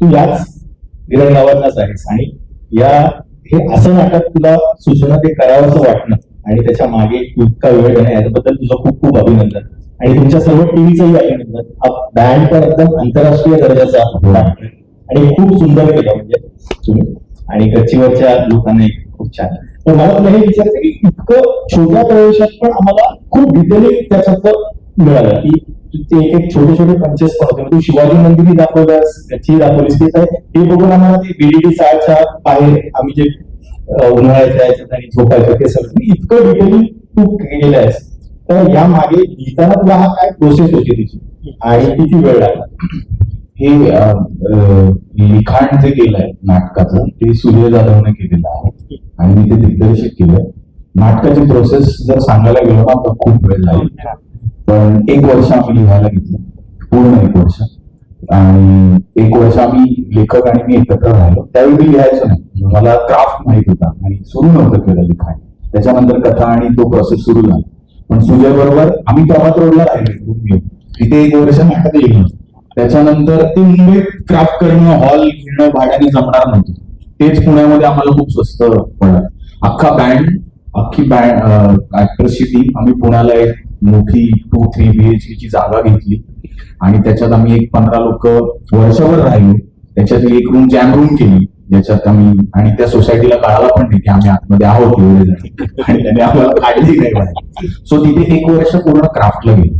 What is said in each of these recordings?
तू याच गिरणगावातलाच आहेस. आणि या हे असं नाटक तुला सूचना ते करावंसं वाटणं. आणि त्याच्यामागे इतका वेळ देणं याच्याबद्दल तुझं खूप खूप अभिनंदन. आणि तुमच्या सर्व टीव्हीचंही अभिनंदन. हा बँड पण एकदम आंतरराष्ट्रीय दर्जाचा आणि खूप सुंदर केलं म्हणजे तुम्ही. आणि गच्चीवरच्या लोकांनी खूप छान. तर मला तुला हे विचारायचं की इतकं छोट्या प्रवेशात पण आम्हाला खूप डिटेलिंग त्याच्यातलं मिळालं की ते एक एक छोटे छोटे पंचेस पण होते तू शिवाजी मंदिरही दाखवलंस त्याची दाखवलीस ते काय हे बघून आम्हाला ते बीडीडी साळच्या बाहेर आम्ही जे उन्हाळ्यात उन्हाळ्याच्या याच्यात आणि झोपायचं ते सगळं. इतकं डिटेलिंग तू केलेलं आहेस तर या मागे लिहिताना तुला हा काय प्रोसेस होती तिची? आणि किती वेळ लागला. हे लिखाण जे केलंय नाटकाचं. ते सूर्य जाधवने केलेलं आहे. आणि मी ते दिग्दर्शित केलंय. नाटकाची प्रोसेस जर सांगायला गेलो ना तर खूप वेळ लागेल. पण एक वर्ष आम्ही लिहायला घेतलं. पूर्ण एक वर्ष. आणि एक वर्ष आम्ही लेखक आणि मी एकत्र राहिलो. त्यावेळी मी लिहायचो नाही. म्हणजे मला क्राफ्ट माहीत होता आणि सुरू नव्हतं केलं लिखाण. त्याच्यानंतर कथा आणि तो प्रोसेस सुरू झाला. पण सुजय बरोबर आम्ही प्रभात रोडला राहिलो तिथे एक वर्ष नाटक लिहिलं त्याच्यानंतर ते मुंबईत क्राफ्ट करणं हॉल घेणं भाड्याने जमणार नव्हतं. तेच पुण्यामध्ये आम्हाला खूप स्वस्त पडलं. अख्खा बँड अख्खी बँड ऍक्टर्सची टीम आम्ही पुण्याला एक मोठी टू थ्री बीएचके ची जागा घेतली. आणि त्याच्यात आम्ही एक पंधरा लोक वर्षभर राहिलो. त्याच्यात एक रूम जॅम रूम केली. ज्याच्यात आम्ही आणि त्या सोसायटीला कळाला पण नाही की आम्ही आतमध्ये आहोत एवढे जण. आणि त्याने आम्हाला काढली नाही बाहेर सो तिथे एक वर्ष पूर्ण क्राफ्टला गेली.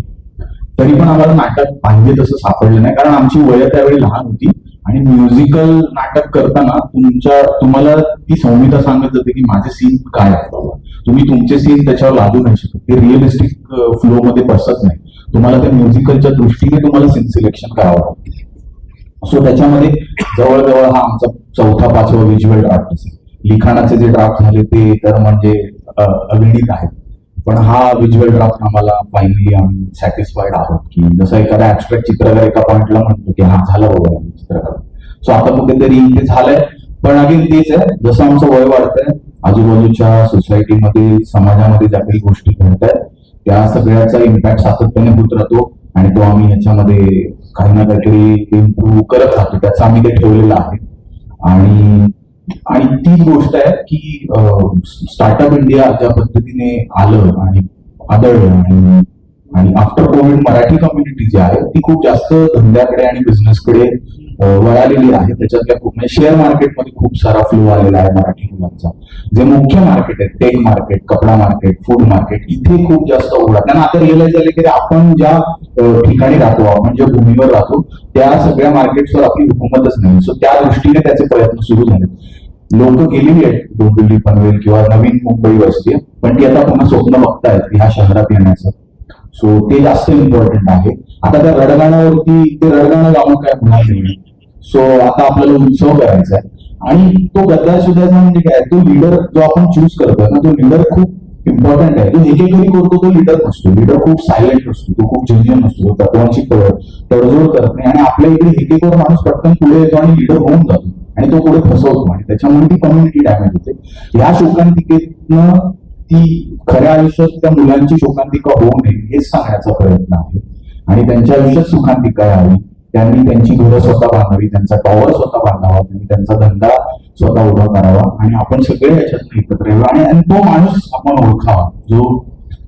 तरी पण आम्हाला नाटक पाहिजे तसं सापडलं नाही. कारण आमची वय त्यावेळी लहान होती. आणि म्युझिकल नाटक करताना तुमच्या तुम्हाला ती संहिता सांगत जाते की माझे सीन काय आहेत? बाबा तुम्ही तुमचे सीन त्याच्यावर लादू नाही शकत. ते रिअलिस्टिक फ्लो मध्ये बसत नाही. तुम्हाला त्या म्युझिकलच्या दृष्टीने तुम्हाला सीन सिलेक्शन करावं लागतं. सो त्याच्यामध्ये जवळजवळ हा आमचा चौथा पाचवा विज्युअल ड्राफ्ट असेल. लिखाणाचे जे ड्राफ्ट झाले ते तर म्हणजे अ, अगणित आहेत. पण हा विज्युअल ड्राफ्ट आम्हाला फायनली आम्ही सॅटिस्फाईड आहोत की जसं एखादा ऍबस्ट्रॅक्ट चित्रकार एका पॉइंटला म्हणतो की हा झाला बाबा चित्रकार. सो आता कुठेतरी ते झालंय. पण अगेन तेच आहे. जसं आमचं वय वाढतंय आजूबाजूच्या सोसायटीमध्ये समाजामध्ये ज्या काही गोष्टी घडत आहेत त्या सगळ्याचा इम्पॅक्ट सातत्याने होत राहतो आणि तो आम्ही ह्याच्यामध्ये काही ना काहीतरी इम्प्रूव्ह करत राहतो. त्याचा आम्ही ते ठेवलेलं आहे. आणि आणि ती गोष्ट आहे की स्टार्टअप इंडिया ज्या पद्धतीने आलं आणि आदळलं आणि आणि आफ्टर कोविड मराठी कम्युनिटी जी आहे ती खूप जास्त धंद्याकडे आणि बिझनेसकडे वळालेली आहे. त्याच्यातल्या खूप म्हणजे शेअर मार्केटमध्ये खूप सारा फ्लो आलेला आहे मराठी मुलांचा. जे मुख्य मार्केट आहे टेक मार्केट कपडा मार्केट फूड मार्केट इथे खूप जास्त ओढा त्यांना आता रिअलाइज झाले की आपण ज्या ठिकाणी राहतो आपण ज्या भूमीवर राहतो त्या सगळ्या मार्केट्सवर आपली हुकूमतच नाही. सो त्या दृष्टीने त्याचे प्रयत्न सुरू झाले. लोक गेलेली आहेत डोंबिवली पनवेल किंवा नवीन मुंबई वस्ती पण ती आता पुन्हा स्वप्न बघतायत की ह्या शहरात येण्याचं. सो ते जास्त इम्पॉर्टंट आहे. आता त्या रडगाण्यावरती ते रडगाणं गावं काय होणार नाही. सो आता आपल्याला उत्सव करायचा आहे. आणि तो गद्दार सुद्धा म्हणजे काय तो लिडर जो आपण चूज करतोय ना तो लिडर खूप इम्पॉर्टंट आहे. तो एकेकरी करतो तो लिडर नसतो. लिडर खूप सायलेंट असतो तो खूप जेन्युअन असतो तत्वांची तडजोड करत नाही. आणि आपल्या इकडे एकेकर माणूस पटकन पुढे येतो आणि लिडर होऊन जातो. आणि तो पुढे फसवतो आणि त्याच्यामुळे ती कम्युनिटी डॅमेज होते. या शोकांतिकेतनं ती खऱ्या आयुष्यात त्या मुलांची शोकांतिका होऊ नये हेच सांगण्याचा प्रयत्न आहे. आणि त्यांच्या आयुष्यात सुखांतिका यावी त्यांनी त्यांची घरं स्वतः बांधावी त्यांचा टॉवर स्वतः बांधावा त्यांनी त्यांचा धंदा स्वतः उभा करावा आणि आपण सगळे याच्यात एकत्र यावं. आणि तो माणूस आपण ओळखावा. जो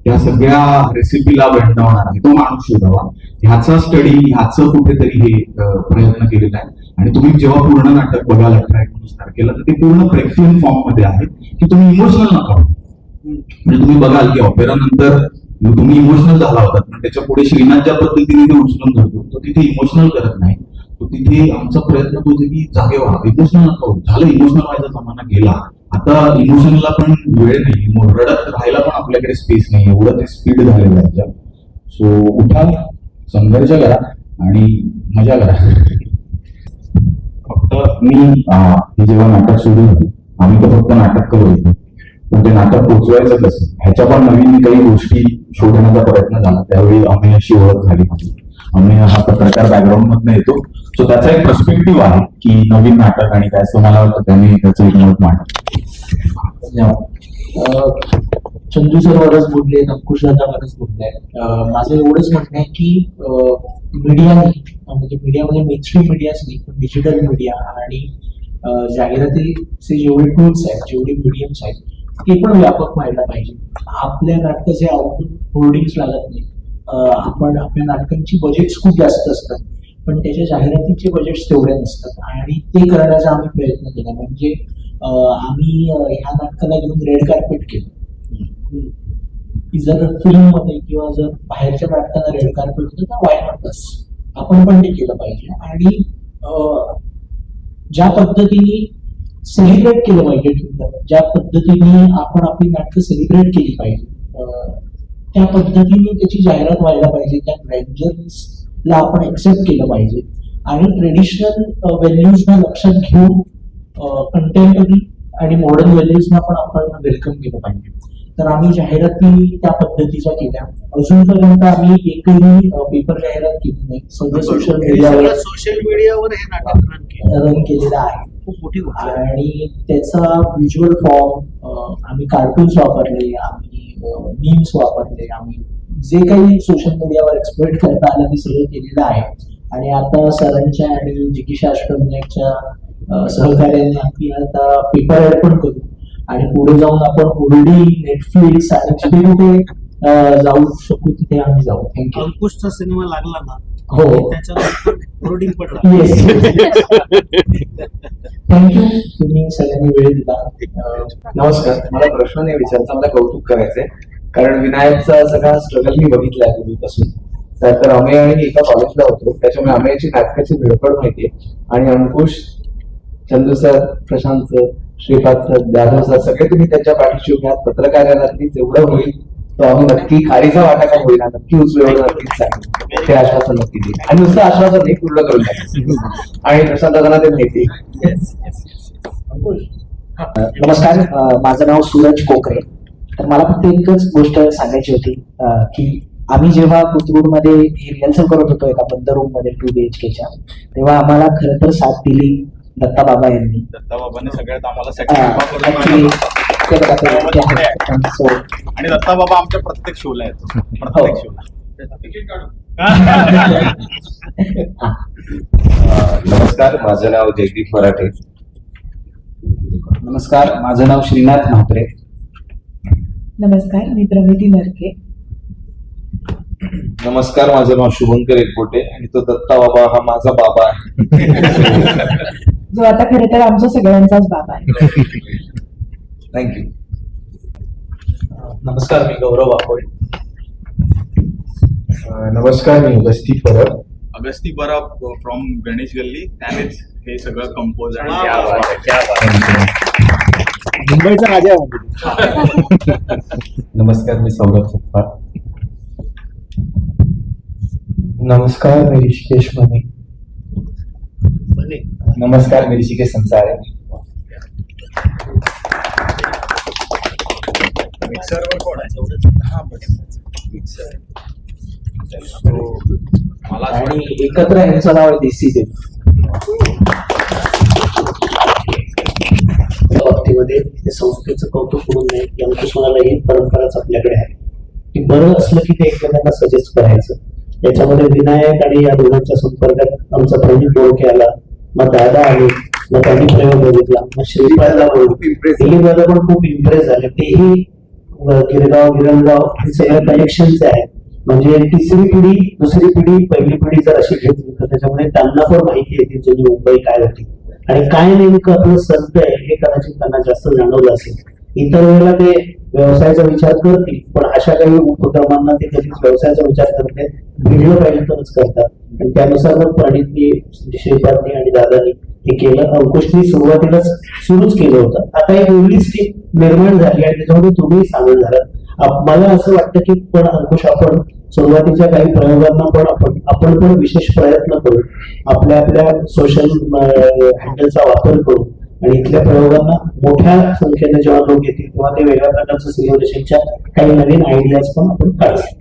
या सगळ्या रेसिपीला बनवणार आहे तो माणूस शोधावा. ह्याचा स्टडी ह्याचं कुठेतरी हे प्रयत्न केलेला आहे. आणि तुम्ही जेव्हा पूर्ण नाटक बघाल अठरा एकोणीस तारखेला तर ते पूर्ण प्रेक्षण फॉर्ममध्ये आहे की तुम्ही इमोशनल नका म्हणजे तुम्ही बघाल की ऑपेरा नंतर तुम्ही इमोशनल झाला होता. पण त्याच्या पुढे श्रीनाथ ज्या पद्धतीने ते उचलून धरतो तो तिथे इमोशनल करत नाही. तो तिथे आमचा प्रयत्न तोच की जागे व्हा. इमोशनल नका. झालं इमोशनल व्हायचा जमाना गेला. आता इमोशनला पण वेळ नाही. रडत राहायला पण आपल्याकडे स्पेस नाही. एवढं ते स्पीड झालेलं आहे त्या सो उठा संघर्ष करा आणि मजा करा. फक्त मी जेव्हा नाटक सुरू झालं आम्ही तर फक्त नाटक करत होतो. म्हणजे ते नाटक पोचवायचं कसं? ह्याच्या पण नवीन काही गोष्टी शोधण्याचा प्रयत्न झाला. त्यावेळी अमेयाशी ओळख झाली माझी. अमेय हा पत्रकार बॅकग्राऊंड मधनं येतो. सो त्याचा एक पर्स्पेक्टिव्ह आहे की नवीन नाटक आणि काय असं मला वाटतं त्याने त्याचं एक मत मांडलं. चंदू सर बोलले अंकुश दादा बोलले. माझं एवढंच म्हणणं आहे की मीडियाने म्हणजे मीडिया म्हणजे मेनस्ट्रीम मीडियाच नाही पण डिजिटल मीडिया आणि जाहिरातीचे जेवढे टूल्स आहेत जेवढे मीडियम्स आहेत ते पण व्यापक व्हायला पाहिजे. आपल्या नाटकाचे आउटपुट होर्डिंग्स लागत नाही. आपण आपल्या नाटकांची बजेट्स खूप जास्त असतात. पण त्याच्या जाहिरातीचे बजेट्स तेवढे नसतात. आणि ते करण्याचा आम्ही प्रयत्न केला. म्हणजे आम्ही ह्या नाटकाला घेऊन रेड कार्पेट केलं. की जर फिल्ममध्ये किंवा जर बाहेरच्या नाटकाला रेड कार्पेट होतं तर वाय नॉट आपण पण ते केलं पाहिजे. आणि ज्या पद्धतीने सेलिब्रेट केलं पाहिजे ज्या पद्धतीने आपण आपली नाटकं सेलिब्रेट केली पाहिजे त्या पद्धतीने त्याची जाहिरात व्हायला पाहिजे त्या ग्रँजर्सला आपण एक्सेप्ट केलं पाहिजे. आणि ट्रेडिशनल व्हॅल्यूजना लक्षात घेऊन कंटेम्पररी आणि मॉडर्न व्हॅल्यूजना पण आपण वेलकम केलं पाहिजे. तर आम्ही जाहिराती त्या पद्धतीच्या केल्या. अजूनपर्यंत आम्ही एकही पेपर जाहिरात केली नाही. सगळं सोशल मीडियावर सोशल मीडियावर हे नाटक. रन केलेलं आहे. खूप मोठी गोष्ट आहे. आणि त्याचा व्हिज्युअल फॉर्म आम्ही कार्टून्स वापरले आम्ही मीम्स वापरले आम्ही जे काही सोशल मीडियावर एक्सप्लोइट करता आलं ते सगळं केलेलं आहे. आणि आता सरांच्या आणि जिकिशा अष्टमच्या सहकार्याने आम्ही आता पेपर ऍड पण करू. आणि पुढे जाऊन आपण ओरडी नेटफ्लिक्स आणि जिथे कुठे अं, जाऊ शकू तिथे आम्ही जाऊ. थँक्यू अंकुशचा सिनेमा लागला ना? हो. होर्डिंग पडला. थँक्यू तुम्ही सगळ्यांनी वेळ दिला. नमस्कार. मला प्रश्न नाही विचारता मला कौतुक करायचंय. कारण विनायकचा सगळा स्ट्रगल मी बघितलाय पूर्वीपासून. तर तर अमेय आणि मी एका कॉलेजला होतो. त्याच्यामुळे अमेयची नाटकाची धडपड माहितीये. आणि Ankush Chandu sir Prashant sir Shripad sir Jadhav sir सगळे तुम्ही त्यांच्या पाठीशी उभे आहात. पत्रकारांनी जेवढं होईल तो आम्ही नक्की खारीचा वाटा काय होईना नक्की उचलू नक्कीच सांगेल ते आश्वासन नक्की देईल. आणि नुसतं आश्वासन नाही पूर्ण करून टाकेल. आणि प्रशांत दादांना ते माहिती नमस्कार. माझं नाव सूरज कोकरे. तर मला फक्त एकच गोष्ट सांगायची होती की आम्ही जेव्हा मध्ये ही रिहर्सल करत होतो एका बंद रूममध्ये टू बी एच केच्या तेव्हा आम्हाला खरं तर साथ दिली. दत्ता बाबा यांनी. दत्ताबाबांनी सगळ्यात आम्हाला आहेत. So, आणि दत्ताबाबा आमच्या प्रत्येक शोला येतो प्रत्येक शोला. नमस्कार माझं नाव जयदीप मराठे. नमस्कार माझं नाव श्रीनाथ म्हात्रे. नमस्कार मी प्रमिती नरके. नमस्कार माझं नाव शुभंकर एकबोटे आणि तो दत्ता बाबा हा माझा बाबा आहे. जो आता खरं तर आमच्या सगळ्यांचाच बाबा आहे. थँक्यू नमस्कार मी गौरव वाकोडे. नमस्कार मी वस्ती परब. अगस्ती परब फ्रॉम गणेश गल्ली. त्यानेच हे सगळं कंपोज मुंबईचा राजा नमस्कार मी सौरभ सप्पा. नमस्कार मी ऋषिकेश मने. म्हणे नमस्कार मी ऋषिकेश संसारे. आहे मला आणि एकत्र यांचं नाव आहे देसी देव. त्या बाबतीमध्ये ते संस्थेचं कौतुक करून नाही की अंकुश ही परंपराच आपल्याकडे आहे. की बरं असलं की ते एकमेकांना सजेस्ट करायचं. याच्यामध्ये विनायक आणि या दोघांच्या संपर्कात आमचा प्रवीण बोळके आला. मग दादा आले मग त्यांनी प्रयोग बघितला. मग श्रीपादला दिलीप दादा पण खूप इम्प्रेस झाले. तेही गिरगाव गिरणगाव हे सगळ्या कनेक्शनचे आहेत. म्हणजे तिसरी पिढी दुसरी पिढी पहिली पिढी जर अशी घेतली तर त्याच्यामध्ये त्यांना पण माहिती की जुनी मुंबई काय होती. आणि काय नेमकं आपलं संत आहे हे कदाचित त्यांना जास्त जाणवलं असेल. इतर वेळेला ते व्यवसायाचा विचार करतील पण अशा काही उपक्रमांना ते कधीच व्यवसायाचा विचार करते भिडलं पाहिजे तरच करतात. आणि त्यानुसार मग प्रणितनी श्रीपादनी आणि दादानी हे केलं. अंकुशनी सुरुवातीलाच सुरूच केलं होतं. आता एक वेगळीच टीम निर्माण झाली आणि त्याच्यामध्ये तुम्ही सामील झालात. मला असं वाटतं की पण अंकुश आपण सुरुवातीच्या काही प्रयोगांना पण आपण आपण पण विशेष प्रयत्न करू. आपल्या आपल्या सोशल हँडलचा वापर करू. आणि इथल्या प्रयोगांना मोठ्या संख्येने जेव्हा लोक येतील तेव्हा ते वेगळ्या प्रकारचं सेलिब्रेशनच्या काही नवीन आयडियाज पण आपण काढू.